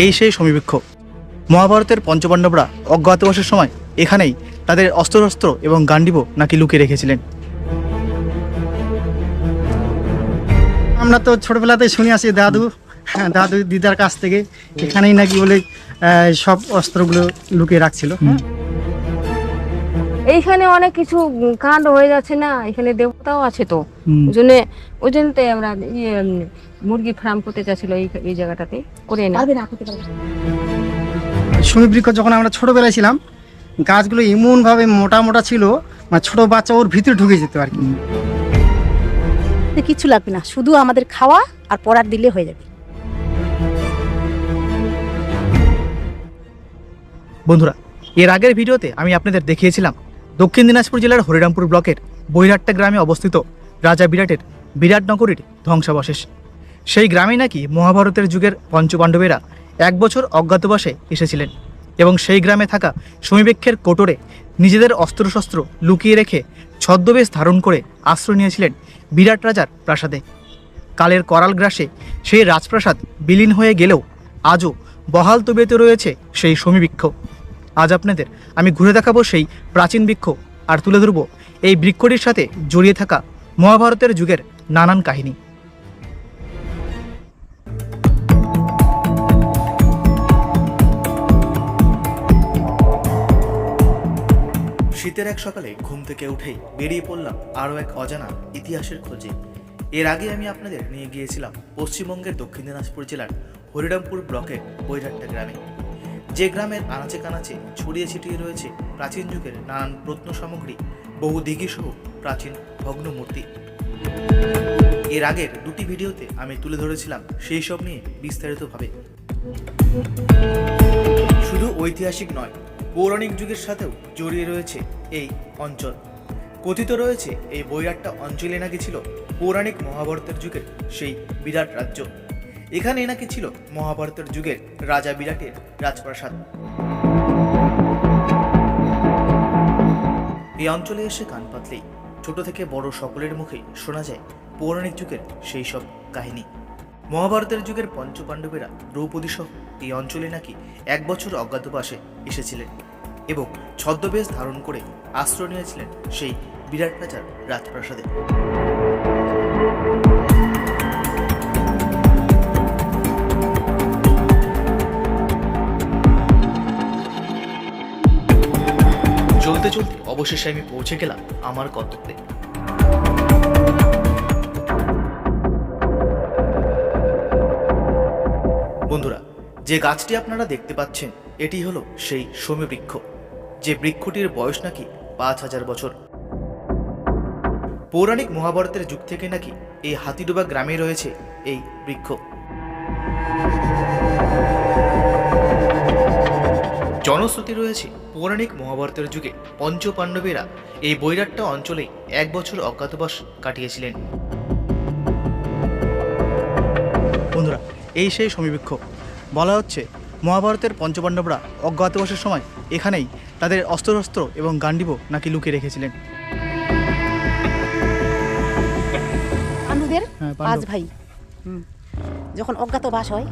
এই সেই সমীবৃক্ষ। মহাভারতের পঞ্চপাণ্ডবরা অজ্ঞাতবাসের সময় এখানেই তাদের অস্ত্রশস্ত্র এবং গান্ডিব নাকি লুকিয়ে রেখেছিলেন। আমরা তো ছোটবেলাতে শুনে আসি দাদু হ্যাঁ দাদু দিদার কাছ থেকে এখানেই নাকি বলে সব অস্ত্রগুলো লুকিয়ে রাখছিল। হ্যাঁ এইখানে অনেক কিছু কাণ্ড হয়ে যাচ্ছে না এখানে দেবতাও আছে তো। ওই জন্য ওই জন্য আমরা ইয়ে মুরগি ফার্ম করতে চাচ্ছিল এই এই জায়গাটাতে করে না সমীবৃক্ষ যখন আমরা ছোটবেলায় ছিলাম গাছগুলো এমনভাবে মোটা মোটা ছিল মানে ছোট বাচ্চা ওর ভিতরে ঢুকে যেত আর কি। কিচ্ছু লাগবে না শুধু আমাদের খাওয়া আর পড়ার দিলে হয়ে যাবে। বন্ধুরা এর আগের ভিডিওতে আমি আপনাদের দেখিয়েছিলাম দক্ষিণ দিনাজপুর জেলার হরিরামপুর ব্লকের বৈরাট্টা গ্রামে অবস্থিত রাজা বিরাটের বিরাটনগরীর ধ্বংসাবশেষ। সেই গ্রামে নাকি মহাভারতের যুগের পঞ্চপাণ্ডবেরা এক বছর অজ্ঞাতবাসে এসেছিলেন এবং সেই গ্রামে থাকা সমীপেক্ষের কোটরে নিজেদের অস্ত্রশস্ত্র লুকিয়ে রেখে ছদ্মবেশ ধারণ করে আশ্রয় নিয়েছিলেন বিরাট রাজার প্রাসাদে। কালের করাল গ্রাসে সেই রাজপ্রাসাদ বিলীন হয়ে গেলেও আজও বহাল তবিয়তে রয়েছে সেই সমীবৃক্ষ আজ আপনাদের আমি ঘুরে দেখাবো সেই প্রাচীন বৃক্ষ আর তুলে ধরব এই বৃক্ষটির সাথে জড়িয়ে থাকা মহাভারতের যুগের নানান কাহিনী। শীতের এক সকালে ঘুম থেকে উঠেই বেরিয়ে পড়লাম আরও এক অজানা ইতিহাসের খোঁজে। এর আগে আমি আপনাদের নিয়ে গিয়েছিলাম পশ্চিমবঙ্গের দক্ষিণ দিনাজপুর জেলার হরিরামপুর ব্লকের বৈরাট্টা গ্রামে। যে গ্রামের আনাচে কানাচে ছড়িয়ে ছিটিয়ে রয়েছে প্রাচীন যুগের নানান প্রত্ন সামগ্রী বহু দিঘিসহ প্রাচীন ভগ্ন মূর্তি এর আগের দুটি ভিডিওতে আমি তুলে ধরেছিলাম সেই সব নিয়ে বিস্তারিতভাবে। শুধু ঐতিহাসিক নয়, পৌরাণিক যুগের সাথেও জড়িয়ে রয়েছে এই অঞ্চল। কথিত রয়েছে এই বৈরাট্টা অঞ্চলে নাকি ছিল পৌরাণিক মহাভারতের যুগের সেই বিরাট রাজ্য। এখানে নাকি ছিল মহাভারতের যুগের রাজা বিরাটের রাজপ্রাসাদ। এই অঞ্চলে এসে কান পাতলেই ছোট থেকে বড় সকলের মুখে শোনা যায় পৌরাণিক যুগের সেই সব কাহিনী। মহাভারতের যুগের পঞ্চপাণ্ডবেরা দ্রৌপদী সহ এই অঞ্চলে নাকি এক বছর অজ্ঞাতবাসে এসেছিলেন এবং ছদ্মবেশ ধারণ করে আশ্রয় নিয়েছিলেন সেই বিরাট রাজার রাজপ্রাসাদে। চলতে চলতে অবশেষে আমি পৌঁছে গেলাম আমার গন্তব্যে। বন্ধুরা, যে গাছটি আপনারা দেখতে পাচ্ছেন, এটি হলো সেই সমী বৃক্ষ যে বৃক্ষটির বয়স নাকি পাঁচ হাজার বছর। পৌরাণিক মহাভারতের যুগ থেকে নাকি এই হাতিডোবা গ্রামে রয়েছে এই বৃক্ষ। জনশ্রুতি রয়েছে পৌরাণিক মহাভারতের যুগে পঞ্চপাণ্ডবেরা এই বৈরাট্টা অঞ্চলেই এক বছর অজ্ঞাতবাস কাটিয়েছিলেন। বন্ধুরা এই সেই সমীবৃক্ষ। বলা হচ্ছে মহাভারতের পঞ্চপাণ্ডবরা অজ্ঞাতবাসের সময় এখানেই তাদের অস্ত্রশস্ত্র এবং গান্ডিব নাকি লুকিয়ে রেখেছিলেন। পাণ্ডুদের হ্যাঁ, পাঁচ ভাই যখন অজ্ঞাতবাস হয়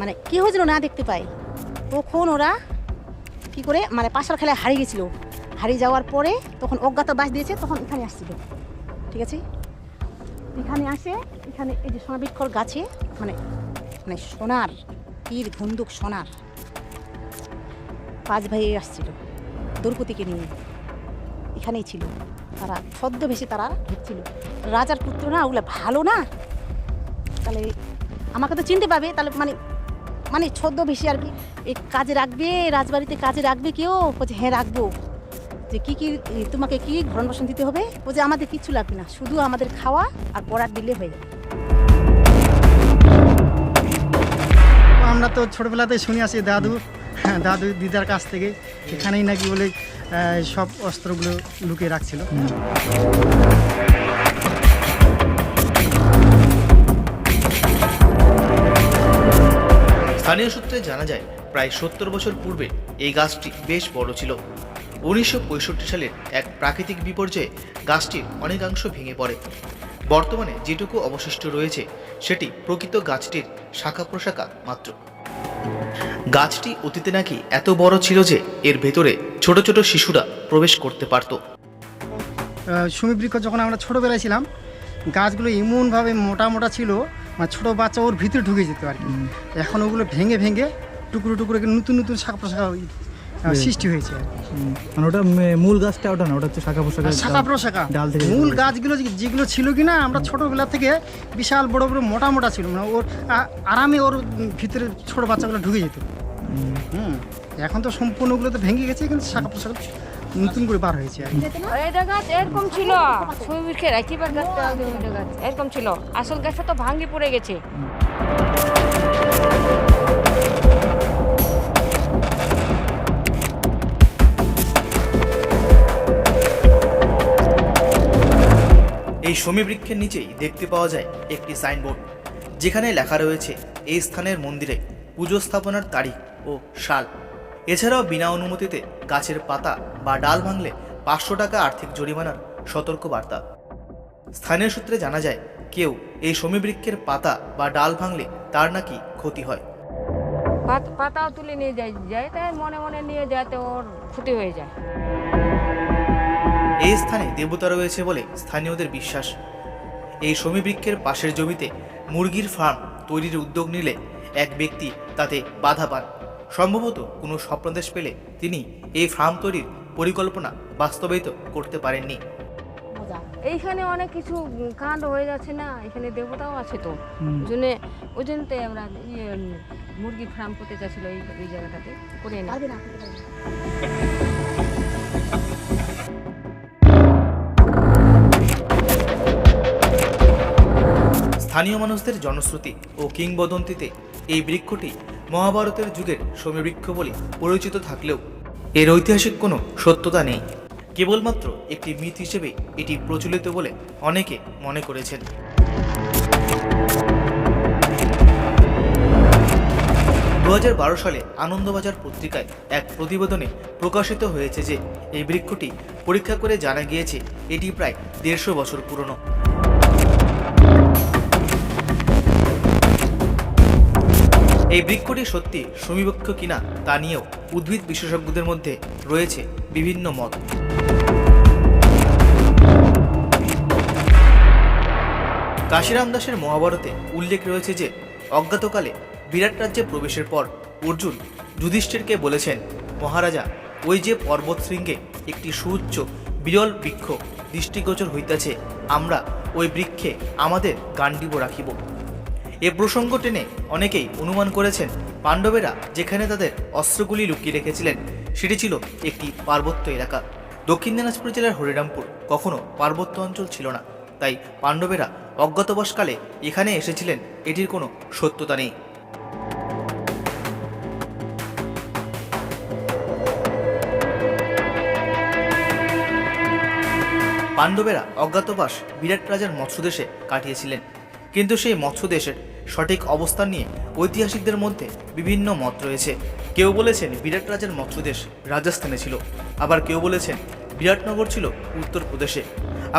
মানে কি হয়েছিল না দেখতে পায় তখন ওরা কি করে? মানে পাশার খেলায় হারিয়ে গেছিল। হারিয়ে যাওয়ার পরে তখন অজ্ঞাত বাস দিয়েছে, তখন এখানে আসছিল। ঠিক আছে? এখানে আসে, এখানে এই যে সোনাবৃক্ষর গাছে মানে মানে সোনার, তীর, ধুন্দুক সোনার পাঁচ ভাই আসছিল দ্রৌপদীকে নিয়ে। এখানেই ছিল। তারা ছদ্মবেশে তারা ঢুকছিল রাজার পুত্র না, ওগুলো ভালো না? তাহলে আমাকে তো চিনতে পাবে তাহলে মানে মানে ছদ্মবেশে আর কি এই কাজে রাখবে রাজবাড়িতে কাজে রাখবে কেউ? বলছে হ্যাঁ রাখব। যে কী কী তোমাকে কী ভরণ পোষণ দিতে হবে? ও যে আমাদের কিচ্ছু লাগবে না শুধু আমাদের খাওয়া আর পড়ার দিলে হয়ে যাবে। আমরা তো ছোটবেলাতেই শুনে আসি দাদু হ্যাঁ দাদু দিদার কাছ থেকে। এখানেই নাকি বলে সব অস্ত্রগুলো লুকিয়ে রাখছিল। স্থানীয় সূত্রে জানা যায় প্রায় সত্তর বছর পূর্বে এই গাছটি বেশ বড় ছিল। উনিশশো পঁয়ষট্টি সালের এক প্রাকৃতিক বিপর্যয়ে গাছটির অনেকাংশ ভেঙে পড়ে। বর্তমানে যেটুকু অবশিষ্ট রয়েছে সেটি প্রকৃত গাছটির শাখা প্রশাখা মাত্র। গাছটি অতীতে নাকি এত বড় ছিল যে এর ভেতরে ছোট ছোট শিশুরা প্রবেশ করতে পারত। আহ, সুমি বৃক্ষ যখন আমরা ছোটোবেলায় ছিলাম গাছগুলো এমনভাবে মোটা মোটা ছিল মানে ছোটো বাচ্চা ওর ভিতরে ঢুকে যেত আর কি। এখন ওগুলো ভেঙে ভেঙে টুকরো টুকরো নতুন নতুন শাখা প্রশাখা সৃষ্টি হয়েছে মানে ওটা মূল গাছটা ওটা না ওটা হচ্ছে শাখা পোশাখা আর শাখা প্রশাখা। ডাল থেকে মূল গাছগুলো যেগুলো ছিল কি না আমরা ছোটোবেলা থেকে বিশাল বড় বড় মোটা মোটা ছিল মানে ওর আরামে ওর ভিতরে ছোট বাচ্চাগুলো ঢুকে যেত। হুম। এখন তো সম্পূর্ণগুলো তো ভেঙে গেছে কিন্তু শাখা প্রশাখা নতুন করে বার হয়েছে এটা গাছ এরকম ছিল গাছটা এরকম ছিল। আসল গাছটা তো ভাঙ্গি পড়ে গেছে। শমী বৃক্ষের নিচেই দেখতে পাওয়া যায় একটি সাইনবোর্ড, যেখানে লেখা রয়েছে এই স্থানের মন্দিরে পুজো স্থাপনার তারিখ ও সাল। এছাড়াও বিনা অনুমতিতে গাছের পাতা বা ডাল ভাঙলে পাঁচশো টাকা আর্থিক জরিমানার সতর্ক বার্তা স্থানীয় সূত্রে জানা যায়, কেউ এই বৃক্ষের পাতা বা ডাল ভাঙলে তার নাকি ক্ষতি হয়। পাত- পাতাও তুলে নিয়ে যায় যায় তাই মনে মনে নিয়ে যাতে ওর ক্ষতি হয়ে যায়। এই স্থানে দেবতা রয়েছে বলে স্থানীয়দের বিশ্বাস। এই শমী বৃক্ষের পাশের জমিতে মুরগির ফার্ম তৈরির উদ্যোগ নিলে এক ব্যক্তি তাতে বাধা পান। সম্ভবত কোনো স্বপ্নদেশ পেলে তিনি এই ফার্ম তৈরির পরিকল্পনা বাস্তবায়িত করতে পারেননি। এইখানে অনেক কিছু কাণ্ড হয়ে যাচ্ছে না? এখানে দেবতাও আছে তো। জন্য ওই জন্যতে আমরা ইয়ে মুরগি ফার্ম করতে চাচ্ছিল এই এই জায়গাটাতে। করে না। স্থানীয় মানুষদের জনশ্রুতি ও কিংবদন্তিতে এই বৃক্ষটি মহাভারতের যুগের সমীবৃক্ষ বলে পরিচিত থাকলেও এর ঐতিহাসিক কোনো সত্যতা নেই। কেবলমাত্র একটি মিথ হিসেবে এটি প্রচলিত বলে অনেকে মনে করেছেন। দু হাজার বারো সালে আনন্দবাজার পত্রিকায় এক প্রতিবেদনে প্রকাশিত হয়েছে যে এই বৃক্ষটি পরীক্ষা করে জানা গিয়েছে এটি প্রায় দেড়শো বছর পুরনো। এই বৃক্ষটি সত্যি সমীবক্ষ কিনা তা নিয়েও উদ্ভিদ বিশেষজ্ঞদের মধ্যে রয়েছে বিভিন্ন মত। কাশিরাম দাসের মহাভারতে উল্লেখ রয়েছে যে, অজ্ঞাতকালে বিরাট রাজ্যে প্রবেশের পর অর্জুন যুধিষ্ঠিরকে বলেছেন, মহারাজা, ওই যে পর্বত শৃঙ্গে একটি সুউচ্চ বিরল বৃক্ষ দৃষ্টিগোচর হইতাছে, আমরা ওই বৃক্ষে আমাদের গান্ডিব রাখিব। এ প্রসঙ্গ টেনে অনেকেই অনুমান করেছেন পাণ্ডবেরা যেখানে তাদের অস্ত্রগুলি লুকিয়ে রেখেছিলেন, সেটি ছিল একটি পার্বত্য এলাকা। দক্ষিণ দিনাজপুর জেলার হরিরামপুর কখনো পার্বত্য অঞ্চল ছিল না। তাই পাণ্ডবেরা অজ্ঞাতবাসকালে এখানে এসেছিলেন, এটির কোনো সত্যতা নেই। পাণ্ডবেরা অজ্ঞাতবাস বিরাট রাজার মৎস্যদেশে কাটিয়েছিলেন। কিন্তু সেই মৎস্যদেশের সঠিক অবস্থান নিয়ে ঐতিহাসিকদের মধ্যে বিভিন্ন মত রয়েছে। কেউ বলেছেন বিরাট রাজার মৎস্যদেশ রাজস্থানে ছিল। আবার কেউ বলেছেন বিরাটনগর ছিল উত্তরপ্রদেশে।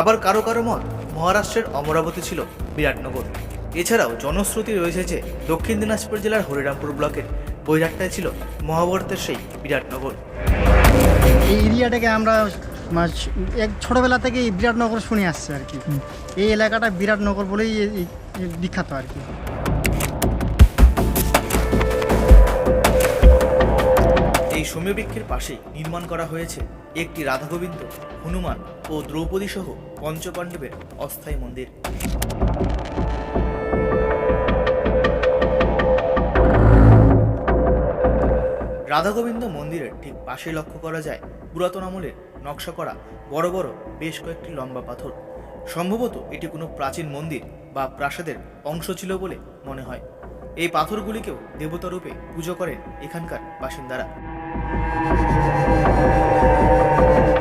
আবার কারও কারও মত মহারাষ্ট্রের অমরাবতী ছিল বিরাটনগর। এছাড়াও জনশ্রুতি রয়েছে যে দক্ষিণ দিনাজপুর জেলার হরিরামপুর ব্লকের বৈরাট্টায় ছিল মহাভারতের সেই বিরাটনগর। এই এরিয়াটাকে আমরা এক ছোটোবেলা থেকে বিরাটনগর শুনে আসছে আর কি। এই এলাকাটা বিরাটনগর বলেই বিখ্যাত আর কি। সৌম্যবৃক্ষের পাশেই নির্মাণ করা হয়েছে একটি রাধাগোবিন্দ, হনুমান ও দ্রৌপদী সহ পঞ্চপাণ্ডবের অস্থায়ী মন্দির। রাধা গোবিন্দ মন্দিরের ঠিক পাশে লক্ষ্য করা যায় পুরাতন আমলের নকশা করা বড় বড় বেশ কয়েকটি লম্বা পাথর। সম্ভবত এটি কোনো প্রাচীন মন্দির বা প্রাসাদের অংশ ছিল বলে মনে হয়। এই পাথরগুলিকেও দেবতা রূপে পুজো করেন এখানকার বাসিন্দারা।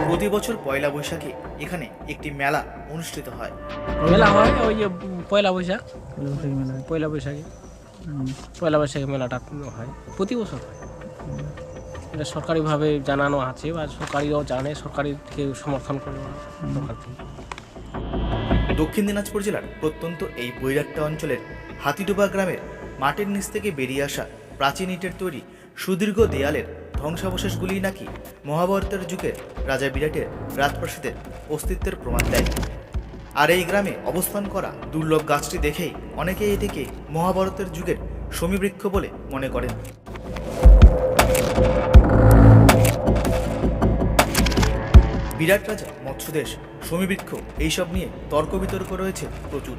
প্রতি বছর পয়লা বৈশাখে এখানে একটি মেলা অনুষ্ঠিত হয়। মেলা হয় ওই যে পয়লা বৈশাখ। পয়লা বৈশাখে পয়লা বৈশাখে মেলাটা হয় প্রতি বছর হয়। এটা সরকারিভাবে জানানো আছে বা সরকারিও জানে সরকারি থেকে সমর্থন করে সরকার থেকে। দক্ষিণ দিনাজপুর জেলার প্রত্যন্ত এই বৈরাট্টা অঞ্চলের হাতিডোবা গ্রামের মাটির নিচ থেকে বেরিয়ে আসা প্রাচীন ইটের তৈরি সুদীর্ঘ দেয়ালের ধ্বংসাবশেষগুলি নাকি মহাভারতের যুগের রাজা বিরাটের রাজপ্রাসাদের অস্তিত্বের প্রমাণ দেয়। আর এই গ্রামে অবস্থান করা দুর্লভ গাছটি দেখেই অনেকে এটিকে মহাভারতের যুগের সমীবৃক্ষ বলে মনে করেন। বিরাট রাজা, মৎস্যদেশ, সমীবৃক্ষ, এইসব নিয়ে তর্ক বিতর্ক রয়েছে প্রচুর।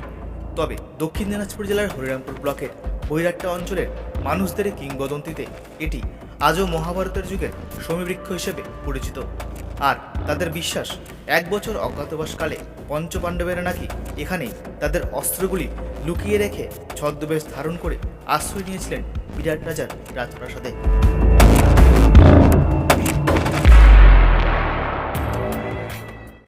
তবে দক্ষিণ দিনাজপুর জেলার হরিরামপুর ব্লকের বৈরাট্টা অঞ্চলের মানুষদের কিংবদন্তিতে এটি আজও মহাভারতের যুগের সমীবৃক্ষ হিসেবে পরিচিত। আর তাদের বিশ্বাস এক বছর অজ্ঞাতবাসকালে পঞ্চপাণ্ডবেরা নাকি এখানেই তাদের অস্ত্রগুলি লুকিয়ে রেখে ছদ্মবেশ ধারণ করে আশ্রয় নিয়েছিলেন বিরাট রাজার রাজপ্রাসাদে।